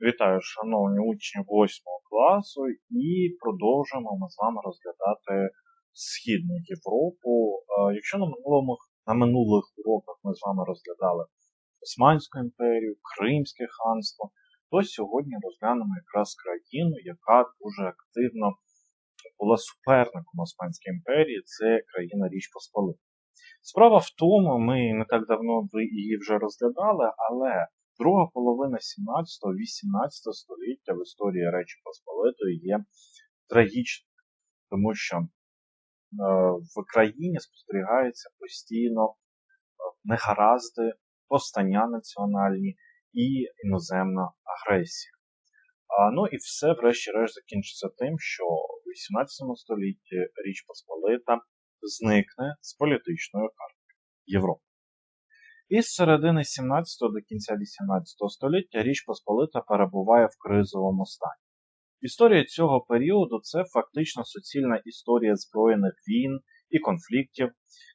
Вітаю, шановні учні 8 класу, і продовжуємо ми з вами розглядати Східну Європу. Е, Якщо на минулому, на минулих уроках ми з вами розглядали Османську імперію, Кримське ханство, то сьогодні розглянемо якраз країну, яка дуже активно була суперником Османської імперії, це країна Річ Посполита. Справа в тому, ми не так давно її вже розглядали, але друга половина 17-18 століття в історії Речі Посполитої є трагічною, тому що е, в країні спостерігаються постійно е, негаразди, повстання національні і іноземна агресія. Ну і все, врешті-решт, закінчиться тим, що в 18 столітті Річ Посполита зникне з політичної карти Європи. І з середини 17 до кінця 18 століття Річ Посполита перебуває в кризовому стані. Історія цього періоду це фактично суцільна історія збройних війн і конфліктів.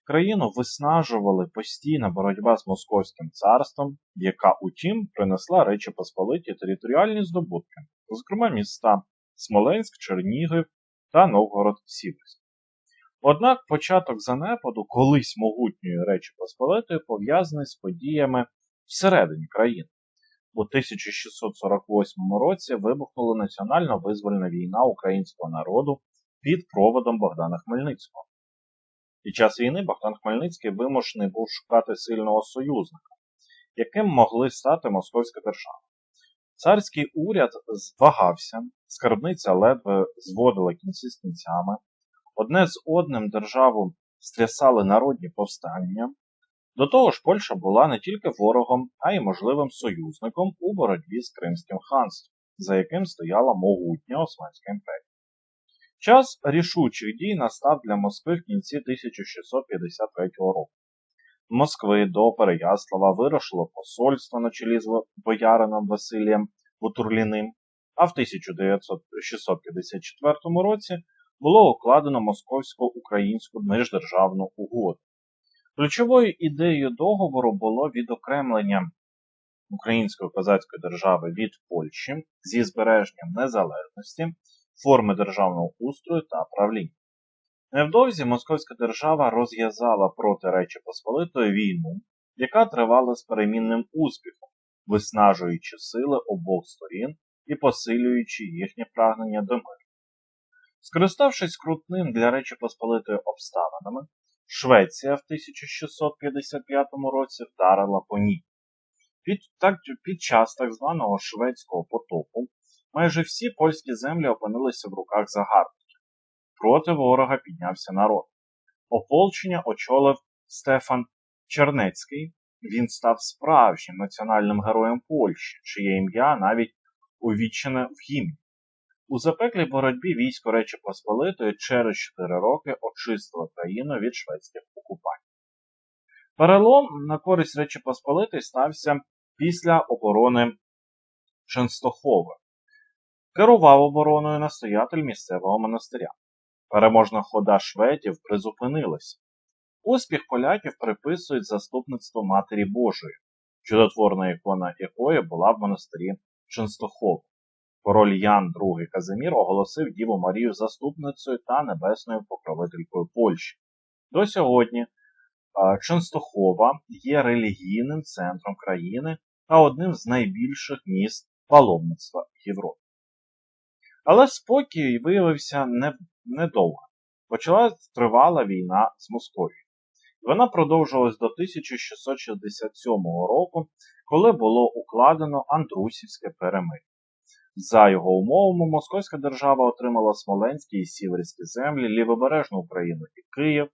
Країну виснажували постійна боротьба з Московським царством, яка, утім, принесла Речі Посполиті територіальні здобутки, зокрема міста Смоленськ, Чернігів та Новгород Сіверський. Однак початок занепаду колись могутньої Речі Посполитої пов'язаний з подіями всередині країни. У 1648 році вибухнула національно визвольна війна українського народу під проводом Богдана Хмельницького. Під час війни Богдан Хмельницький вимушений був шукати сильного союзника, яким могли стати Московська держава. Царський уряд звагався, скарбниця ледве зводила кінці з кінцями, одне з одним державу стрясали народні повстання. До того ж, Польща була не тільки ворогом, а й можливим союзником у боротьбі з Кримським ханством, за яким стояла могутня Османська імперія. Час рішучих дій настав для Москви в кінці 1653 року. З Москви до Переяслава вирушило посольство на чолі з боярином Василієм Бутурліним, а в 1654 році було укладено московсько-українську міждержавну угоду. Ключовою ідеєю договору було відокремлення Української козацької держави від Польщі зі збереженням незалежності, форми державного устрою та правління. Невдовзі Московська держава розв'язала проти Речі Посполитої війну, яка тривала з перемінним успіхом, виснажуючи сили обох сторін і посилюючи їхнє прагнення до миру. Скориставшись крутним для Речі Посполитої обставинами, Швеція в 1655 році вдарила по ній. Під, так, під час так званого шведського потопу майже всі польські землі опинилися в руках загарбників. Проти ворога піднявся народ. Ополчення очолив Стефан Чернецький. Він став справжнім національним героєм Польщі, чиє ім'я навіть увічене в гімні. У запеклій боротьбі військо Речі Посполитої через 4 роки очистило країну від шведських окупантів. Перелом на користь Речі Посполитої стався після оборони Ченстохови. Керував обороною настоятель місцевого монастиря. Переможна хода шведів призупинилася. Успіх поляків приписують заступництво Матері Божої, чудотворна ікона якої була в монастирі Ченстохови. Король Ян II Казимір оголосив Діву Марію заступницею та небесною покровителькою Польщі. До сьогодні Ченстохова є релігійним центром країни та одним з найбільших міст паломництва Європи. Але спокій виявився недовго. Почала тривала війна з Московією. Вона продовжилась до 1667 року, коли було укладено Андрусівське перемир'я. За його умовами, Московська держава отримала Смоленські і Сіверські землі, Лівобережну Україну і Київ,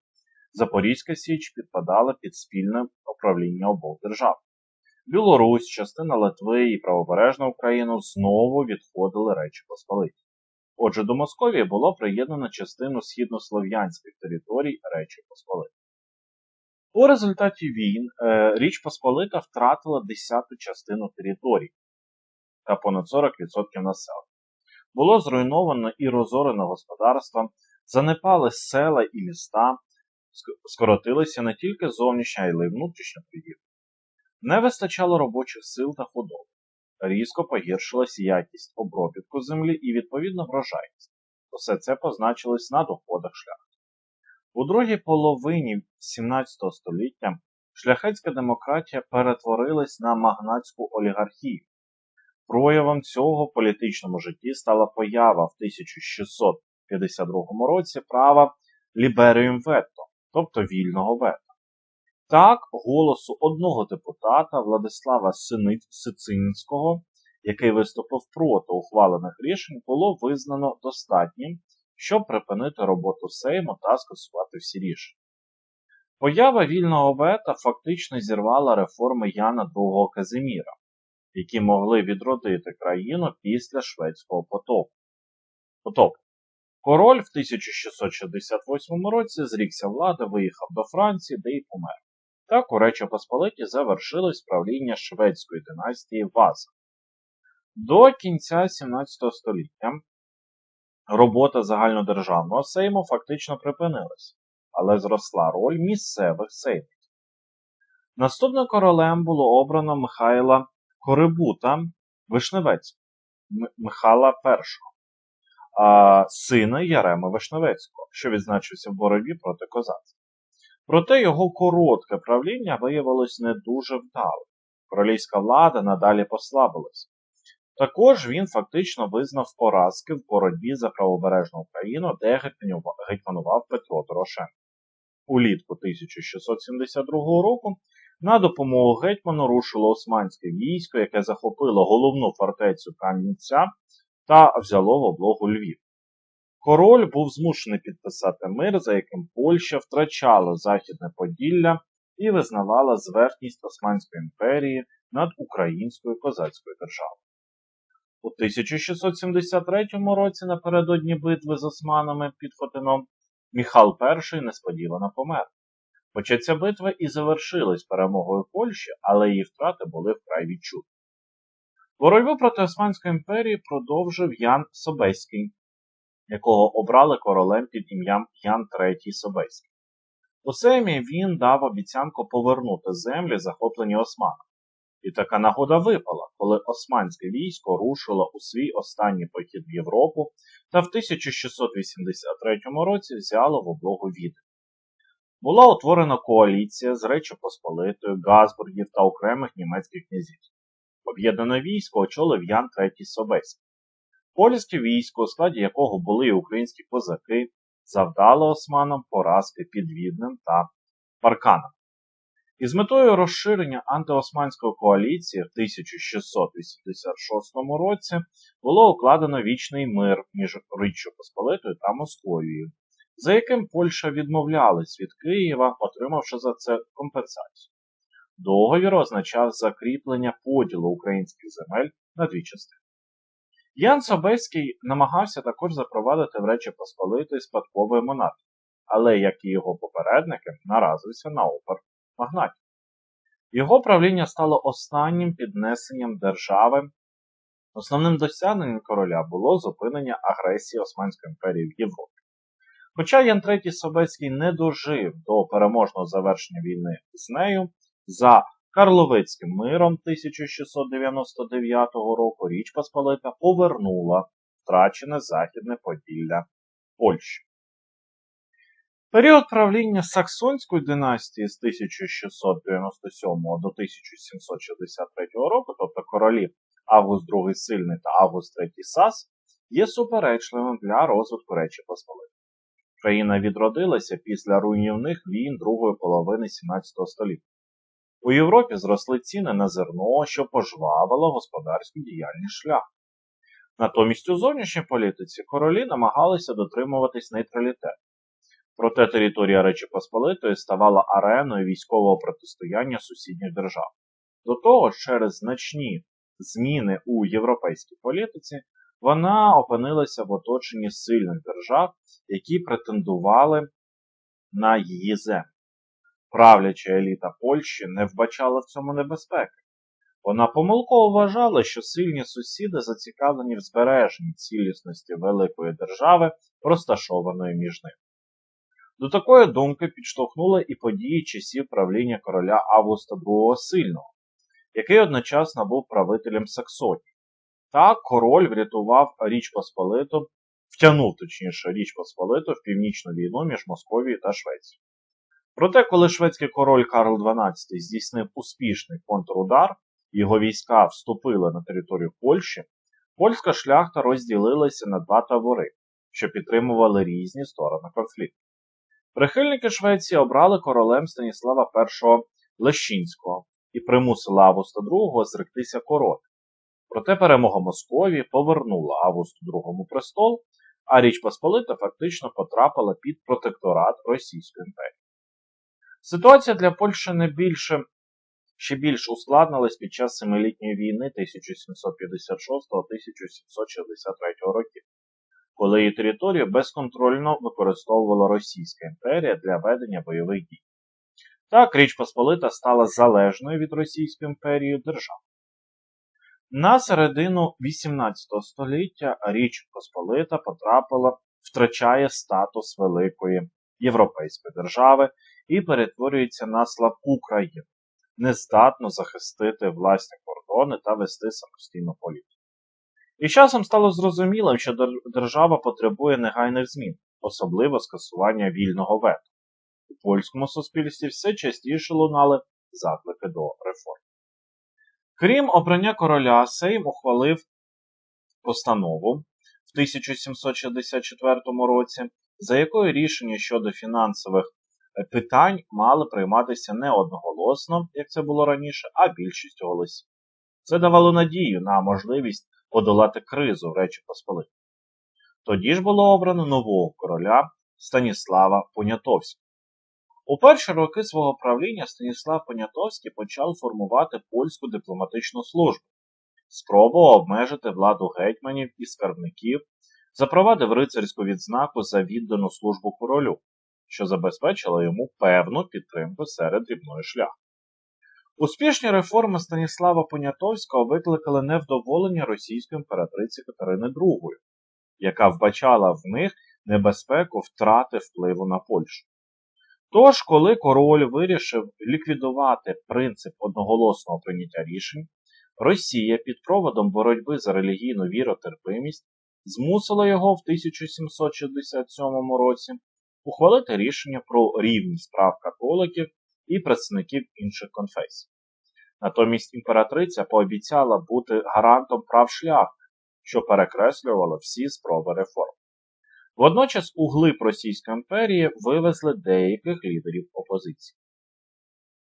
Запорізька Січ підпадала під спільне управління обох держав. Білорусь, частина Литви і Правобережна Україна знову відходили Речі Посполиті. Отже, до Московії було приєднано частину східнослов'янських територій Речі Посполити. У результаті війн е, Річ Посполита втратила десяту частину територій та понад 40% населення. Було зруйновано і розорено господарство, занепали села і міста, скоротилися не тільки зовнішня, а й внутрішня торгівля. Не вистачало робочих сил та худоби. різко погіршилась якість обробітку землі і відповідно врожайність. Усе це позначилось на доходах шляхти. У другій половині 17 століття шляхетська демократія перетворилась на магнатську олігархію. Проявом цього в політичному житті стала поява в 1652 році права Liberum Veto, тобто вільного вето. Так, голосу одного депутата Владислава Сицинського, який виступив проти ухвалених рішень, було визнано достатнім, щоб припинити роботу Сейму та скасувати всі рішення. Поява вільного вета фактично зірвала реформи Яна II Казиміра, які могли відродити країну після шведського потопу. потопу. Король в 1668 році зрікся влади, виїхав до Франції, де й помер. Так у Речі Посполиті завершилось правління шведської династії Ваза. До кінця 17 століття робота загальнодержавного сейму фактично припинилась, але зросла роль місцевих сеймів. Наступним королем було обрано Михайла Корибута Вишневецького Михайла а, сина Ярема Вишневецького, що відзначився в боротьбі проти козацтва. Проте його коротке правління виявилось не дуже вдалим. Королівська влада надалі послабилась. Також він фактично визнав поразки в боротьбі за правобережну Україну, де гетьманував Петро Дорошенко. Улітку 1672 року на допомогу гетьману рушило османське військо, яке захопило головну фортецю Кам'янця та взяло в облогу Львів. Король був змушений підписати мир, за яким Польща втрачала Західне Поділля і визнавала зверхність Османської імперії над українською козацькою державою. У 1673 році напередодні битви з османами під Фотином Міхал І несподівано помер. Хоча ця битва і завершилась перемогою Польщі, але її втрати були вкрай відчутні. Боротьбу проти Османської імперії продовжив Ян Собеський, якого обрали королем під ім'ям Ян III Собеський. У Сеймі він дав обіцянку повернути землі, захоплені османами. І така нагода випала, коли османське військо рушило у свій останній похід в Європу та в 1683 році взяло в облогу Відень. Була утворена коаліція з Речі Посполитою, Газбургів та окремих німецьких князів. Об'єднане військо очолив Ян III Собеський. Польське військо, у складі якого були українські козаки, завдало османам поразки під Віднем та Парканом. Із метою розширення антиосманської коаліції в 1686 році було укладено вічний мир між Річчю Посполитою та Московією, за яким Польща відмовлялась від Києва, отримавши за це компенсацію. Договір означав закріплення поділу українських земель на дві частини. Ян Собеський намагався також запровадити в Речі Посполитої спадкової монархії, але, як і його попередники, наразився на опер магнатів. Його правління стало останнім піднесенням держави. Основним досягненням короля було зупинення агресії Османської імперії в Європі. Хоча Ян III Собецький не дожив до переможного завершення війни з нею, за Карловицьким миром 1699 року Річ Посполита повернула втрачене Західне Поділля Польщі. Період правління Саксонської династії з 1697 до 1763 року, тобто королів Август II Сильний та Август III Сас, є суперечливим для розвитку Речі Посполити. Країна відродилася після руйнівних війн другої половини 17 століття. У Європі зросли ціни на зерно, що пожвавило господарську діяльність шлях. Натомість у зовнішній політиці королі намагалися дотримуватись нейтралітету. Проте територія Речі Посполитої ставала ареною військового протистояння сусідніх держав. До того, через значні зміни у європейській політиці, вона опинилася в оточенні сильних держав, які претендували на її землю. Правляча еліта Польщі не вбачала в цьому небезпеки. Вона помилково вважала, що сильні сусіди зацікавлені в збереженні цілісності великої держави, розташованої між ними. До такої думки підштовхнули і події часів правління короля Августа II Сильного, який одночасно був правителем Саксонії. Так король врятував Річ Посполиту, втягнув точніше Річ Посполиту в північну війну між Московією та Швецією. Проте, коли шведський король Карл XII здійснив успішний контрудар, його війська вступили на територію Польщі, польська шляхта розділилася на два табори, що підтримували різні сторони конфлікту. Прихильники Швеції обрали королем Станіслава І Лещинського і примусили Августа II зректися корони. Проте перемога Московії повернула Августу II престол, а Річ Посполита фактично потрапила під протекторат Російської імперії. Ситуація для Польщі не більше, ще більш ускладнилась під час Семилітньої війни 1756-1763 років, коли її територію безконтрольно використовувала Російська імперія для ведення бойових дій. Так Річ Посполита стала залежною від Російської імперії державою. На середину 18 століття Річ Посполита потрапила, втрачає статус великої європейської держави і перетворюється на слабку країну, нездатну захистити власні кордони та вести самостійну політику. І часом стало зрозумілим, що держава потребує негайних змін, особливо скасування вільного вето. У польському суспільстві все частіше лунали заклики до реформ. Крім обрання короля, Сейм ухвалив постанову в 1764 році, за якою рішення щодо фінансових питань мали прийматися не одноголосно, як це було раніше, а більшістю голосів. Це давало надію на можливість подолати кризу в Речі Посполитій. Тоді ж було обрано нового короля Станіслава Понятовського. У перші роки свого правління Станіслав Понятовський почав формувати польську дипломатичну службу, спробував обмежити владу гетьманів і скарбників, запровадив рицарську відзнаку за віддану службу королю, що забезпечило йому певну підтримку серед дрібної шляхти. Успішні реформи Станіслава Понятовського викликали невдоволення російської імператриці Катерини II, яка вбачала в них небезпеку втрати впливу на Польщу. Тож, коли король вирішив ліквідувати принцип одноголосного прийняття рішень, Росія під проводом боротьби за релігійну віротерпимість змусила його в 1767 році ухвалити рішення про рівність прав католиків і представників інших конфесій. Натомість імператриця пообіцяла бути гарантом прав шляхти, що перекреслювало всі спроби реформ. Водночас у глиб Російської імперії вивезли деяких лідерів опозиції.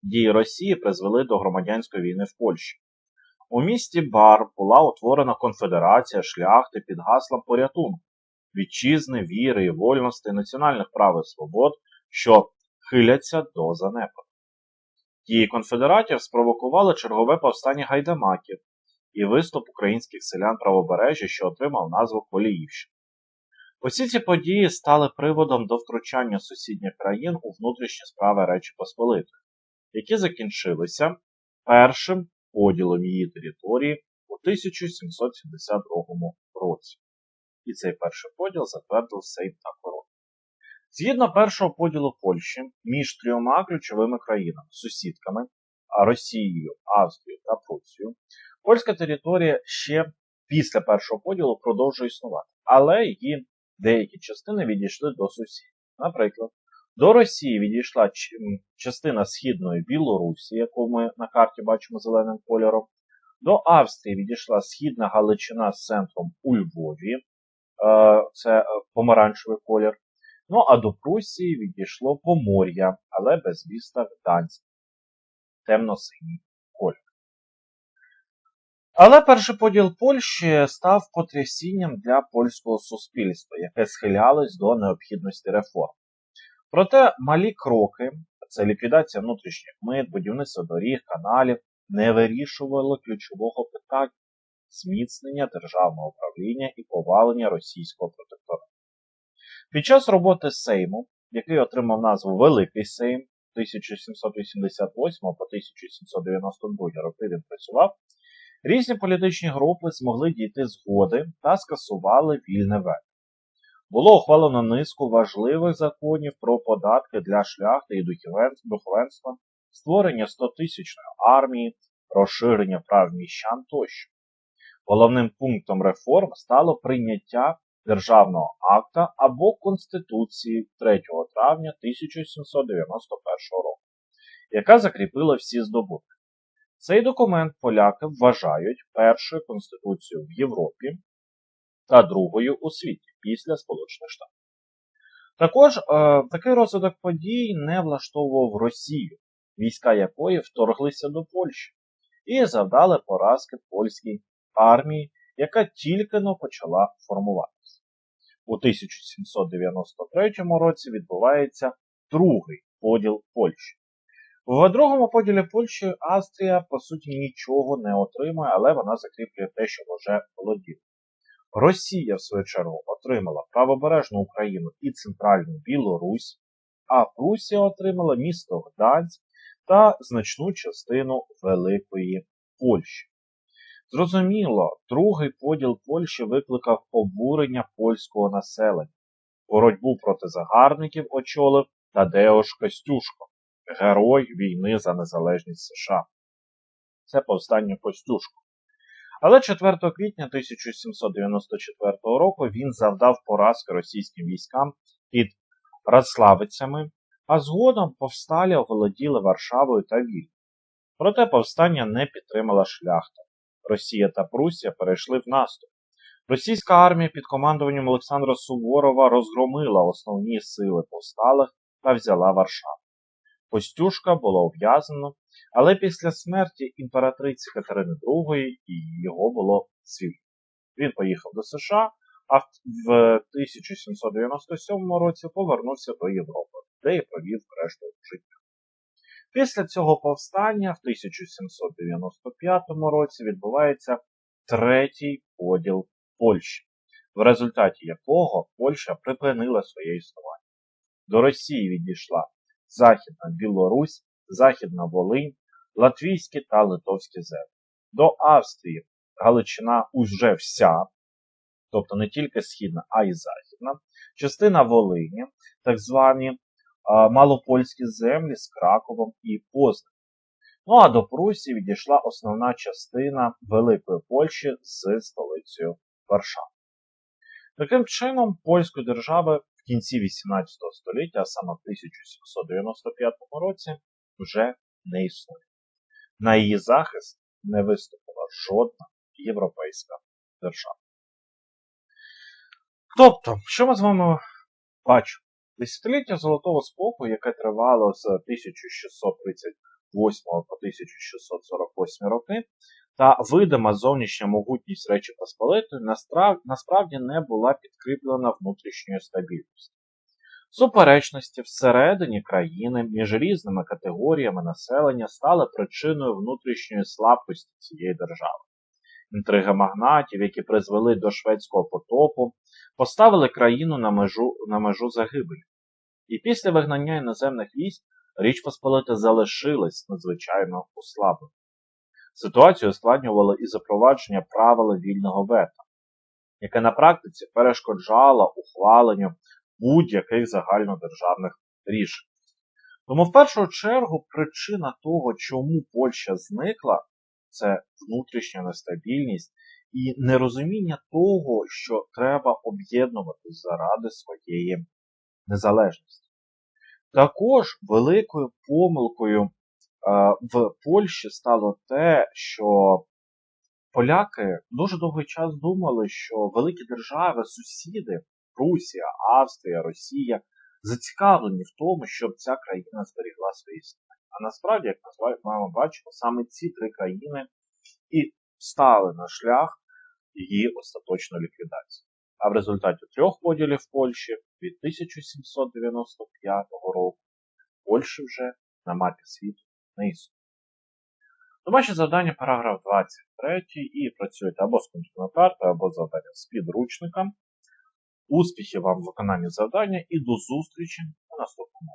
Дії Росії призвели до громадянської війни в Польщі. У місті Бар була утворена конфедерація шляхти під гаслом порятунку, вітчизни, віри і вольності, національних прав і свобод, що хиляться до занепаду. Дії конфедератів спровокували чергове повстання гайдамаків і виступ українських селян правобережжя, що отримав назву Коліївщина. Усі ці події стали приводом до втручання сусідніх країн у внутрішні справи Речі Посполитої, які закінчилися першим поділом її території у 1772 році. І цей перший поділ затвердив Сейм та король. Згідно першого поділу Польщі між трьома ключовими країнами сусідками Росією, Австрією та Прусією, польська територія ще після першого поділу продовжує існувати, але її деякі частини відійшли до сусідів. Наприклад, до Росії відійшла частина східної Білорусі, яку ми на карті бачимо зеленим кольором. До Австрії відійшла східна Галичина з центром у Львові, е, це е, помаранчевий колір. Ну а до Прусії відійшло Помор'я, але без міста Гданськ, темно-синій. Але перший поділ Польщі став потрясінням для польського суспільства, яке схилялось до необхідності реформ. Проте малі кроки, це ліквідація внутрішніх мит, будівництво доріг, каналів, не вирішували ключового питання зміцнення державного управління і повалення російського протекторату. Під час роботи Сейму, який отримав назву Великий Сейм 1788 по 1792 роки він працював, різні політичні групи змогли дійти згоди та скасували вільне вето. Було ухвалено низку важливих законів про податки для шляхти і духовенства, створення 100-тисячної армії, розширення прав міщан тощо. Головним пунктом реформ стало прийняття державного акта або Конституції 3 травня 1791 року, яка закріпила всі здобутки. Цей документ поляки вважають першою конституцією в Європі та другою у світі після Сполучених Штатів. Також е, такий розвиток подій не влаштовував Росію, війська якої вторглися до Польщі і завдали поразки польській армії, яка тільки но почала формуватися. У 1793 році відбувається другий поділ Польщі. В другому поділі Польщі Австрія, по суті, нічого не отримує, але вона закріплює те, що вже володіла. Росія, в свою чергу, отримала правобережну Україну і центральну Білорусь, а Прусія отримала місто Гданськ та значну частину Великої Польщі. Зрозуміло, другий поділ Польщі викликав обурення польського населення. Боротьбу проти загарбників очолив Тадеуш Костюшко, герой війни за незалежність США. Це повстання Костюшко. Але 4 квітня 1794 року він завдав поразки російським військам під Радславицями, а згодом повсталі оволоділи Варшавою та Віль. Проте повстання не підтримала шляхта. Росія та Прусія перейшли в наступ. Російська армія під командуванням Олександра Суворова розгромила основні сили повсталих та взяла Варшаву. Костюшка було ув'язнено, але після смерті імператриці Катерини II його було звільнено. Він поїхав до США, а в 1797 році повернувся до Європи, де і провів решту життя. Після цього повстання в 1795 році відбувається третій поділ Польщі, в результаті якого Польща припинила своє існування. До Росії відійшла Західна Білорусь, Західна Волинь, Латвійські та Литовські землі. До Австрії Галичина уже вся, тобто не тільки східна, а й західна, частина Волині, так звані малопольські землі з Краковом і Познанем. Ну а до Прусії відійшла основна частина Великої Польщі з столицею Варшава. Таким чином, польської держави кінці 18 століття, а саме в 1795 році, вже не існує. На її захист не виступила жодна європейська держава. Тобто, що ми з вами бачимо? Десятиліття Золотого спокою, яке тривало з 1638 по 1648 роки, та видима зовнішня могутність Речі Посполитої насправді не була підкріплена внутрішньою стабільністю. Суперечності всередині країни між різними категоріями населення стали причиною внутрішньої слабкості цієї держави. Інтриги магнатів, які призвели до шведського потопу, поставили країну на межу на межу загибелі. І після вигнання іноземних військ Річ Посполита залишилась надзвичайно ослабленою. Ситуацію ускладнювало і запровадження правила вільного вета, яке на практиці перешкоджало ухваленню будь-яких загальнодержавних рішень. Тому в першу чергу причина того, чому Польща зникла, це внутрішня нестабільність і нерозуміння того, що треба об'єднуватись заради своєї незалежності. Також великою помилкою в Польщі стало те, що поляки дуже довгий час думали, що великі держави, сусіди, Прусія, Австрія, Росія, зацікавлені в тому, щоб ця країна зберігла свої існування. А насправді, як ми бачити, саме ці три країни і стали на шлях її остаточної ліквідації. А в результаті трьох поділів Польщі від 1795 року Польщі вже на мапі світу існує. Домашнє завдання, параграф 23 і працюєте або з картою, або з завданням з підручника. Успіхів вам в виконанні завдання і до зустрічі у наступному